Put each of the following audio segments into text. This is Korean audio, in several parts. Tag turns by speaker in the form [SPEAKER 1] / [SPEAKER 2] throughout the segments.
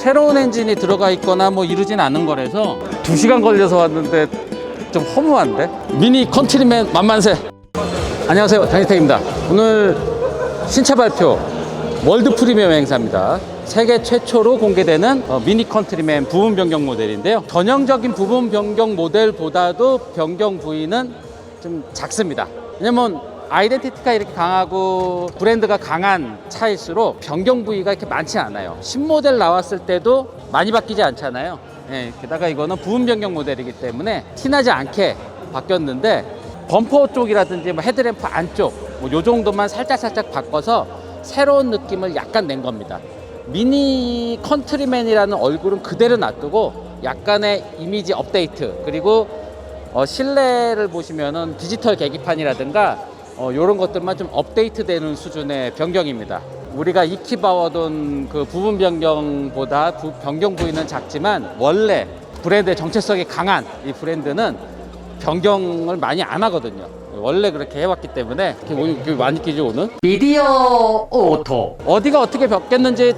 [SPEAKER 1] 새로운 엔진이 들어가 있거나 뭐 이러진 않은 거라서 2시간 걸려서 왔는데 좀 허무한데? 미니 컨트리맨 만만세. 안녕하세요. 장희택입니다. 오늘 신차 발표 월드 프리미엄 행사입니다. 세계 최초로 공개되는 어, 미니 컨트리맨 부분 변경 모델인데요. 전형적인 부분 변경 모델보다도 변경 부위는 좀 작습니다. 왜냐면 아이덴티티가 이렇게 강하고 브랜드가 강한 차일수록 변경 부위가 이렇게 많지 않아요. 신모델 나왔을 때도 많이 바뀌지 않잖아요. 예, 게다가 이거는 부분 변경 모델이기 때문에 티나지 않게 바뀌었는데 범퍼 쪽이라든지 뭐 헤드램프 안쪽 뭐 요 정도만 살짝 살짝 바꿔서 새로운 느낌을 약간 낸 겁니다. 미니 컨트리맨이라는 얼굴은 그대로 놔두고 약간의 이미지 업데이트 그리고 어, 실내를 보시면은 디지털 계기판이라든가 어, 이런 것들만 좀 업데이트되는 수준의 변경입니다. 우리가 익히 봐오던 그 부분 변경보다 부- 변경 부위는 작지만 원래 브랜드의 정체성이 강한 이 브랜드는 변경을 많이 안 하거든요. 원래 그렇게 해왔기 때문에 이렇게 많이 끼죠 오늘.
[SPEAKER 2] 미디어 오토
[SPEAKER 1] 어디가 어떻게 바뀌었는지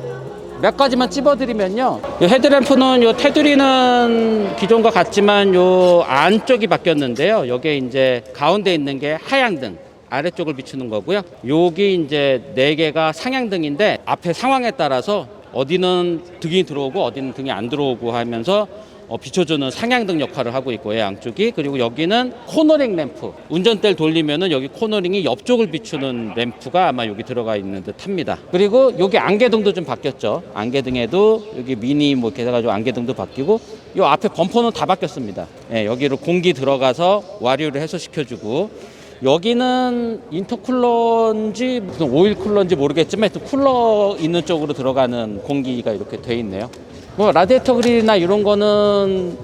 [SPEAKER 1] 몇 가지만 찝어드리면요. 이 헤드램프는 요 테두리는 기존과 같지만 요 안쪽이 바뀌었는데요. 여기에 이제 가운데 있는 게 하향등. 아래쪽을 비추는 거고요. 여기 이제 네 개가 상향등인데 앞에 상황에 따라서 어디는 등이 들어오고 어디는 등이 안 들어오고 하면서 어, 비춰주는 상향등 역할을 하고 있고요 양쪽이. 그리고 여기는 코너링 램프. 운전대를 돌리면은 여기 코너링이 옆쪽을 비추는 램프가 아마 여기 들어가 있는 듯합니다. 그리고 여기 안개등도 좀 바뀌었죠. 안개등에도 여기 미니 뭐 이렇게 해가지고 안개등도 바뀌고 요 앞에 범퍼는 다 바뀌었습니다. 예, 여기로 공기 들어가서 와류를 해소시켜주고 여기는 인터쿨러인지 무슨 오일 쿨러인지 모르겠지만 하여튼 쿨러 있는 쪽으로 들어가는 공기가 이렇게 돼 있네요. 뭐 라디에이터 그릴이나 이런 거는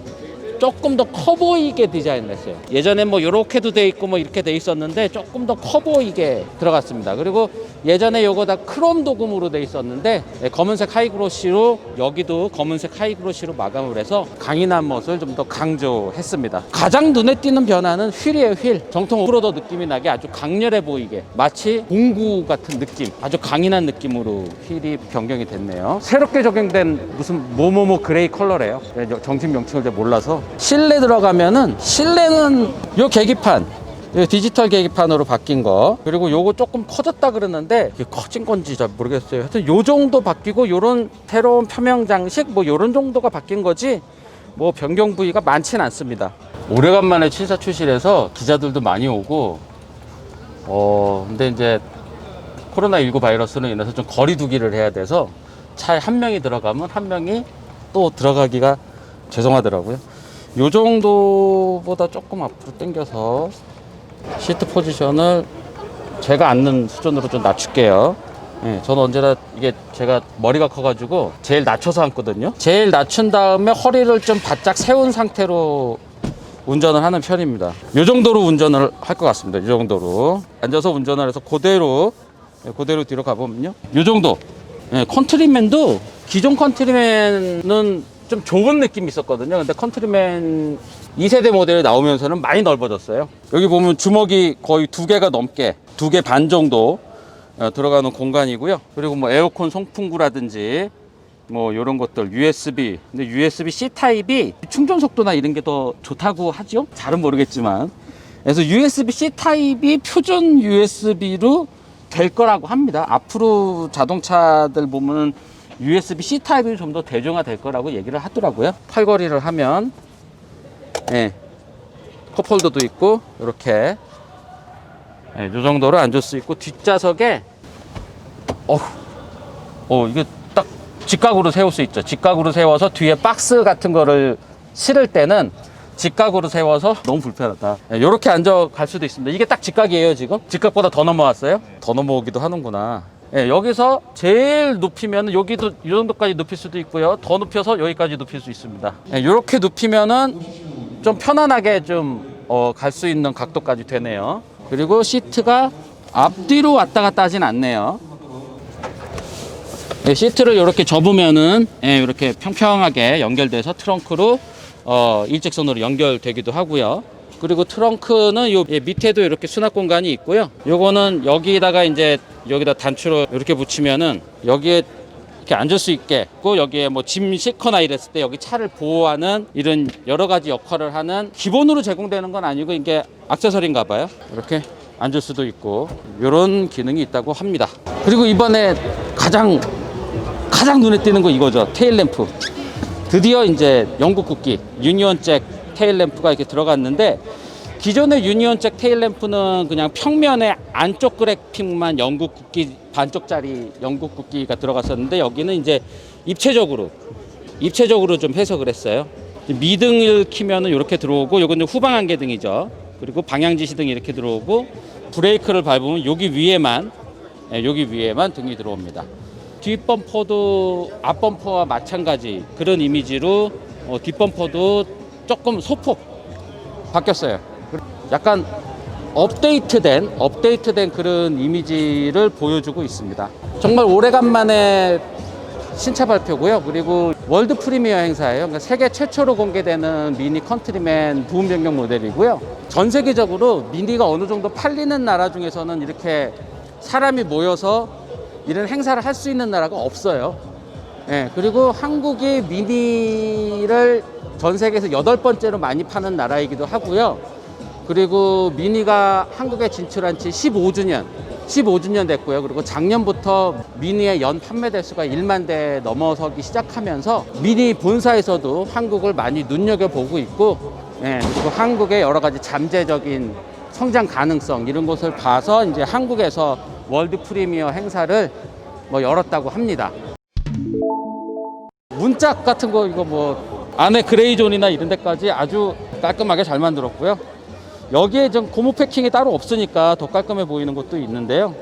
[SPEAKER 1] 조금 더 커 보이게 디자인을 했어요. 예전에 뭐 이렇게도 돼 있고 뭐 이렇게 돼 있었는데 조금 더 커 보이게 들어갔습니다. 그리고 예전에 요거 다 크롬 도금으로 돼 있었는데 예, 검은색 하이그로시로 여기도 검은색 하이그로시로 마감을 해서 강인한 멋을 좀 더 강조했습니다. 가장 눈에 띄는 변화는 휠이에요, 휠. 정통 오프로더 느낌이 나게 아주 강렬해 보이게 마치 공구 같은 느낌, 아주 강인한 느낌으로 휠이 변경이 됐네요. 새롭게 적용된 무슨 뭐뭐뭐 그레이 컬러래요. 네, 정식 명칭을 잘 몰라서 실내 들어가면은 실내는 요 계기판 이 디지털 계기판으로 바뀐 거. 그리고 요거 조금 커졌다 그러는데 이게 커진 건지 잘 모르겠어요. 하여튼 요 정도 바뀌고 요런 새로운 표명 장식 뭐 요런 정도가 바뀐 거지 뭐 변경 부위가 많지는 않습니다. 오래간만에 친사 출실해서 기자들도 많이 오고 어 근데 이제 코로나19 바이러스로 인해서 좀 거리 두기를 해야 돼서 차에 한 명이 들어가면 한 명이 또 들어가기가 죄송하더라고요 요 정도보다 조금 앞으로 당겨서 시트 포지션을 제가 앉는 수준으로 좀 낮출게요. 예, 저는 언제나 이게 제가 머리가 커가지고 제일 낮춰서 앉거든요. 제일 낮춘 다음에 허리를 좀 바짝 세운 상태로 운전을 하는 편입니다. 이 정도로 운전을 할 것 같습니다. 이 정도로 앉아서 운전을 해서 그대로 예, 그대로 뒤로 가보면요. 이 정도. 예, 컨트리맨도 기존 컨트리맨은 좀 좁은 느낌이 있었거든요. 근데 컨트리맨 2세대 모델이 나오면서는 많이 넓어졌어요. 여기 보면 주먹이 거의 두 개가 넘게 두 개 반 정도 어, 들어가는 공간이고요. 그리고 뭐 에어컨 송풍구라든지 뭐 이런 것들 USB 근데 USB C 타입이 충전 속도나 이런 게 더 좋다고 하죠. 잘은 모르겠지만 그래서 USB C 타입이 표준 USB로 될 거라고 합니다. 앞으로 자동차들 보면은 USB C 타입이 좀 더 대중화 될 거라고 얘기를 하더라고요. 팔걸이를 하면 예. 컵홀더도 있고 이렇게 예, 이 정도로 앉을 수 있고 뒷좌석에 어, 어 이게 딱 직각으로 세울 수 있죠. 직각으로 세워서 뒤에 박스 같은 거를 실을 때는 직각으로 세워서 너무 불편하다. 이렇게 앉아 갈 수도 있습니다. 이게 딱 직각이에요, 지금? 직각보다 더 넘어왔어요? 더 넘어오기도 하는구나. 예, 여기서 제일 높이면 여기도 이 정도까지 높일 수도 있고요. 더 높여서 여기까지 높일 수 있습니다. 이렇게 높이면은 좀 편안하게 좀갈수 있는 각도까지 되네요. 그리고 시트가 앞뒤로 왔다 갔다 하진 않네요. 예, 시트를 이렇게 접으면은 예, 이렇게 평평하게 연결돼서 트렁크로 어, 일직선으로 연결되기도 하고요. 그리고 트렁크는 요 예, 밑에도 이렇게 수납 공간이 있고요. 요거는 여기다가 이제 여기다 단추로 이렇게 붙이면은 여기에 이렇게 앉을 수 있게 고 여기에 뭐 짐 싣거나 이랬을 때 여기 차를 보호하는 이런 여러 가지 역할을 하는 기본으로 제공되는 건 아니고 이게 액세서리인가 봐요. 이렇게 앉을 수도 있고 이런 기능이 있다고 합니다. 그리고 이번에 가장 가장 눈에 띄는 거 이거죠. 테일 램프. 드디어 이제 영국 국기 유니온 잭 테일 램프가 이렇게 들어갔는데 기존의 유니온 잭 테일 램프는 그냥 평면의 안쪽 그래픽만 영국 국기 반쪽짜리 영국 국기가 들어갔었는데 여기는 이제 입체적으로 입체적으로 좀 해석을 했어요. 미등을 키면은 이렇게 들어오고 요건 후방 안개등이죠. 그리고 방향 지시등이 이렇게 들어오고 브레이크를 밟으면 여기 위에만 예, 여기 위에만 등이 들어옵니다. 뒷범퍼도 앞범퍼와 마찬가지 그런 이미지로 어, 뒷범퍼도 조금 소폭 바뀌었어요. 약간 업데이트된 업데이트된 그런 이미지를 보여주고 있습니다. 정말 오래간만에 신차 발표고요. 그리고 월드 프리미어 행사예요. 그러니까 세계 최초로 공개되는 미니 컨트리맨 부분 변경 모델이고요. 전 세계적으로 미니가 어느 정도 팔리는 나라 중에서는 이렇게 사람이 모여서 이런 행사를 할 수 있는 나라가 없어요. 예, 그리고 한국이 미니를 전 세계에서 여덟 번째로 많이 파는 나라이기도 하고요. 그리고 미니가 한국에 진출한 지 15주년, 15주년 됐고요. 그리고 작년부터 미니의 연 판매 대수가 1만 대 넘어서기 시작하면서 미니 본사에서도 한국을 많이 눈여겨보고 있고, 예, 그리고 한국의 여러 가지 잠재적인 성장 가능성 이런 것을 봐서 이제 한국에서 월드 프리미어 행사를 뭐 열었다고 합니다. 문짝 같은 거 이거 뭐 안에 그레이존이나 이런 데까지 아주 깔끔하게 잘 만들었고요. 여기에 좀 고무 패킹이 따로 없으니까 더 깔끔해 보이는 것도 있는데요.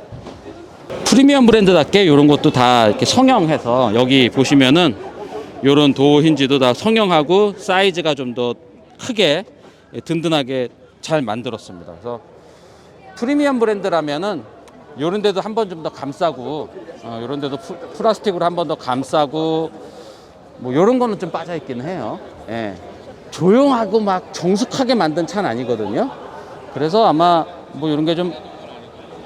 [SPEAKER 1] 프리미엄 브랜드답게 이런 것도 다 이렇게 성형해서 여기 보시면은 이런 도어 힌지도 다 성형하고 사이즈가 좀 더 크게 든든하게 잘 만들었습니다. 그래서 프리미엄 브랜드라면은 이런 데도 한 번 좀 더 감싸고 어, 이런 데도 프, 플라스틱으로 한 번 더 감싸고 뭐 이런 거는 좀 빠져 있긴 해요. 예. 조용하고 막 정숙하게 만든 차는 아니거든요. 그래서 아마 뭐 이런 게 좀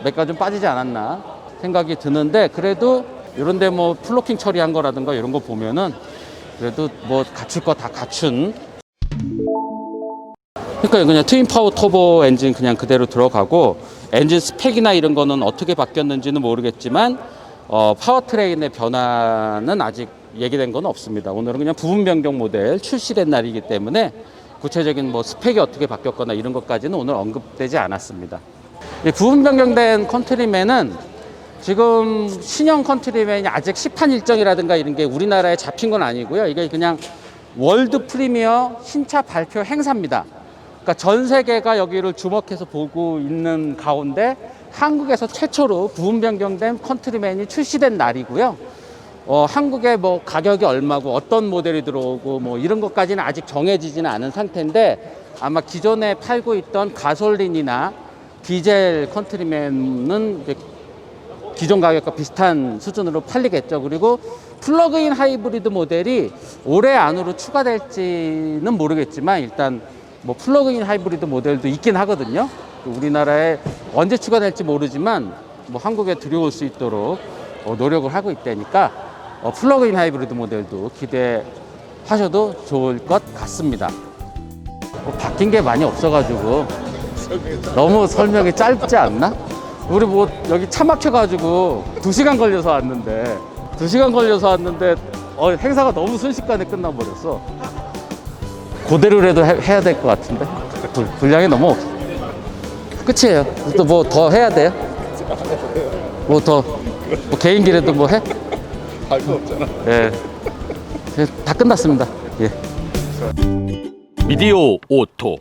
[SPEAKER 1] 몇 가지 좀 빠지지 않았나 생각이 드는데 그래도 이런 데 뭐 플로킹 처리한 거라든가 이런 거 보면은 그래도 뭐 갖출 거 다 갖춘 그러니까 그냥 트윈 파워 터보 엔진 그냥 그대로 들어가고 엔진 스펙이나 이런 거는 어떻게 바뀌었는지는 모르겠지만 어, 파워트레인의 변화는 아직 얘기된 건 없습니다. 오늘은 그냥 부분 변경 모델 출시된 날이기 때문에 구체적인 뭐 스펙이 어떻게 바뀌었거나 이런 것까지는 오늘 언급되지 않았습니다. 이 부분 변경된 컨트리맨은 지금 신형 컨트리맨이 아직 시판 일정이라든가 이런 게 우리나라에 잡힌 건 아니고요. 이게 그냥 월드 프리미어 신차 발표 행사입니다. 그러니까 전 세계가 여기를 주목해서 보고 있는 가운데 한국에서 최초로 부분 변경된 컨트리맨이 출시된 날이고요. 어, 한국에 뭐 가격이 얼마고 어떤 모델이 들어오고 뭐 이런 것까지는 아직 정해지지는 않은 상태인데 아마 기존에 팔고 있던 가솔린이나 디젤 컨트리맨은 기존 가격과 비슷한 수준으로 팔리겠죠. 그리고 플러그인 하이브리드 모델이 올해 안으로 추가될지는 모르겠지만 일단 뭐 플러그인 하이브리드 모델도 있긴 하거든요. 우리나라에 언제 추가될지 모르지만 뭐 한국에 들여올 수 있도록 어, 노력을 하고 있다니까 어, 플러그인 하이브리드 모델도 기대하셔도 좋을 것 같습니다. 뭐 바뀐 게 많이 없어가지고 너무 설명이 짧지 않나? 우리 뭐 여기 차 막혀가지고 두 시간 걸려서 왔는데 두 시간 걸려서 왔는데 어, 행사가 너무 순식간에 끝나버렸어. 그대로라도 해, 해야 될 것 같은데 분- 분량이 너무 없어. 끝이에요. 또 뭐 더 해야 돼요? 뭐 더 뭐 개인기라도 뭐 해?
[SPEAKER 3] 할거 없잖아.
[SPEAKER 1] 예. 예, 다 끝났습니다. 예.
[SPEAKER 2] 미디어 오토